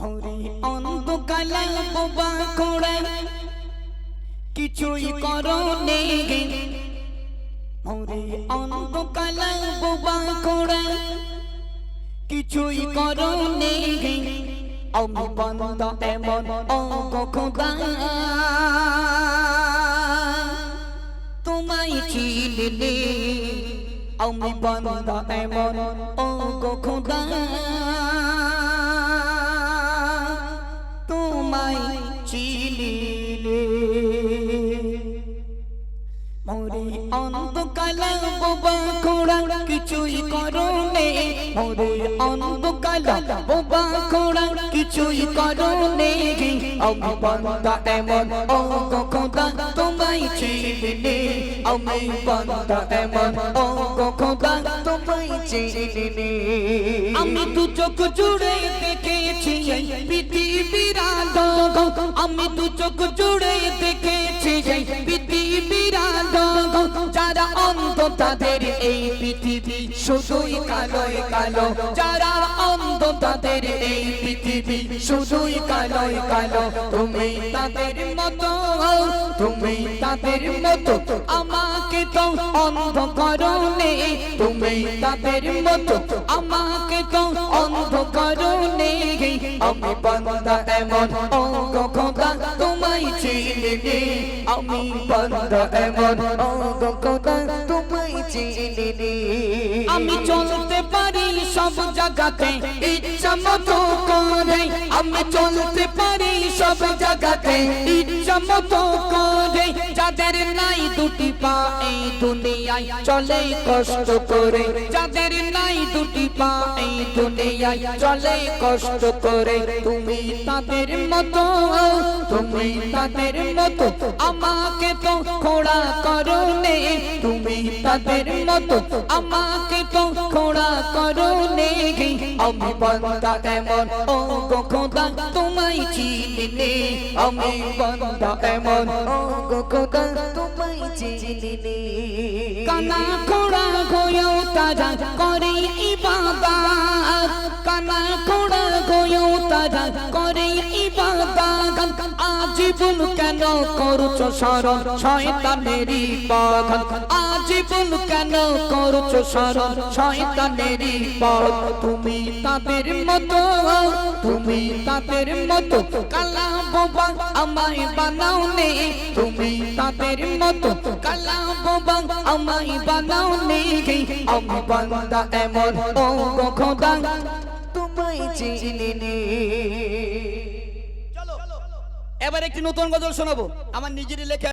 ভরি অন্ধকালা বোবা খোড়া কিছুই করো নেগে ভরি অন্ধকালা বোবা খোড়া কিছুই করো নেগে আমি বন্ধ এমন অঙ্গ খোদা। তোমায় চিনলে আমি বন্ধ এমন অঙ্গ খোদা। কিছুই করনে বন্দা এমন খোদা তোমায় চিনিলে আমি এমন খোদা তোমায় চিনিলে আমি দু চোখ জুড়ে দেখেছি পৃথিবীর আলো। আমি দু চোখ জুড়ে দেখেছি যারা অন্ধ তাদের এই পৃথিবী শুধুই কালোয় কালো। যারা অন্ধ তাদের এই পৃথিবী শুধুই কালোয় কালো। তুমি তাদের মতো, তুমি তাদের মতো। আমাকে তো অন্ধ করনে তুমি তাদের মতো। আমাকে তো অন্ধ করনে আমি বান্দা এমন অঙ্গ খোদা। তোমায় চিনিনি আমি বান্দা এমন অঙ্গ খোদা। চিনিনি আমি চলতে পারি সব জায়গাতে, ইচ্ছা মতো করে। আমি চলতে পারি সব জায়গাতে, ইচ্ছা মতো করে। যাদের নাই দুটি পা এই দুনিয়ায় চলে কষ্ট করে। যাদের নাই দুটি পা এই দুনিয়ায় চলে কষ্ট করে। তুমি তাদের মতো, তুমি তাদের মতো। আমাকে তো খোড়া করো তুমি তাদের মতো আমাকে খোড়া করো নে আমি বান্দা এমন ও খোদা, তোমায় চিনিলে আমি বান্দা এমন ও খোদা, তোমায় চিনিলে কানা খোড়া গয়ো তারা করে ইবাদত। কানা খোড়া গয়ো তারা করে ইবাদত। আজীবন কেন করছ শরণ? শয়তানেরই বাগান আজীবন কেন করছ শরণ? শয়তানেরই পথ। তুমি তাদের মতো, তুমি তাদের মতো কালা বোবা আমায় বানাও নে। তুমি তাদের মতো কালা বোবা আমায় বানাও নে। আমি বান্দা এমন ও খোদা, তোমায় চিনি নে। এবার একটি নতুন গজল শোনাবো। আমার নিজেরই লেখা